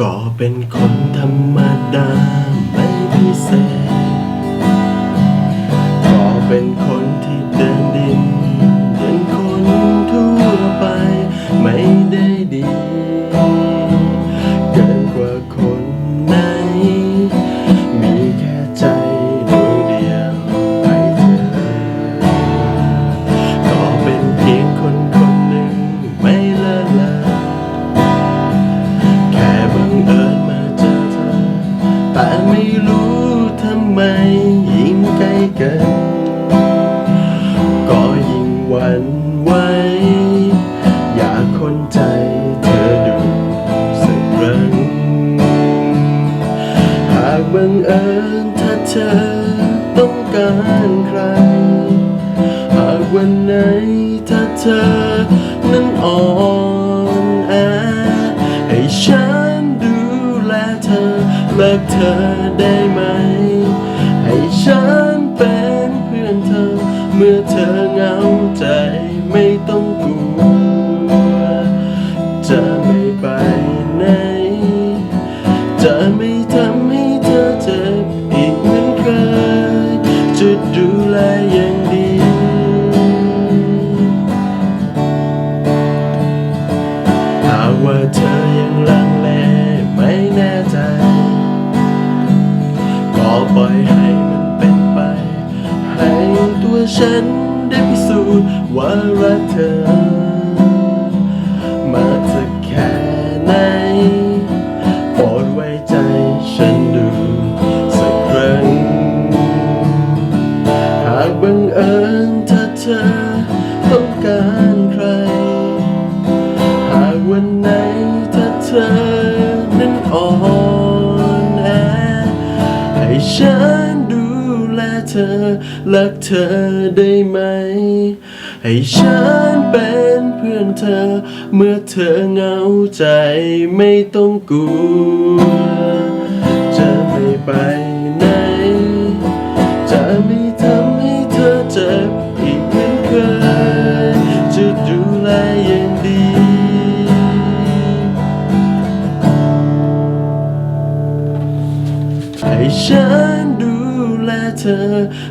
ก็เป็นคนธรรมดาไม่พิเศษ ก็เป็นคนที่เดิ ไม่รู้ทำไมยิ่งใกล้กัน ก็ยิ่งหวั่นไหวอยากคนใจเธอดูสักครั้งหากบังเอิญถ้าเธอต้องการใคร หากวันไหนถ้าเธอนั้นอ่อน เธอได้ไหม ให้ฉันเป็นเพื่อนเธอ เมื่อเธอเหงาใจไม่ต้องกลัว จะไม่ไปไหน จะไม่ทำให้เธอเจ็บอีกเหมือนเคย จะดูแลอย่างดีหากว่าเธอ ปล่อยให้มันเป็นไป ให้ตัวฉันได้พิสูจน์ว่ารักเธอ มาจะแค่ไหนโปรดไว้ใจฉันดูสักครั้ง หากบังเอิญถ้าเธอต้องการใคร หากวันไหนถ้าเธอ ฉันดูแลเธอรักเธอได้ไหม ให้ฉันเป็นเพื่อนเธอ เมื่อเธอเหงาใจไม่ต้องกลัว ให้ฉันดูแลเธอ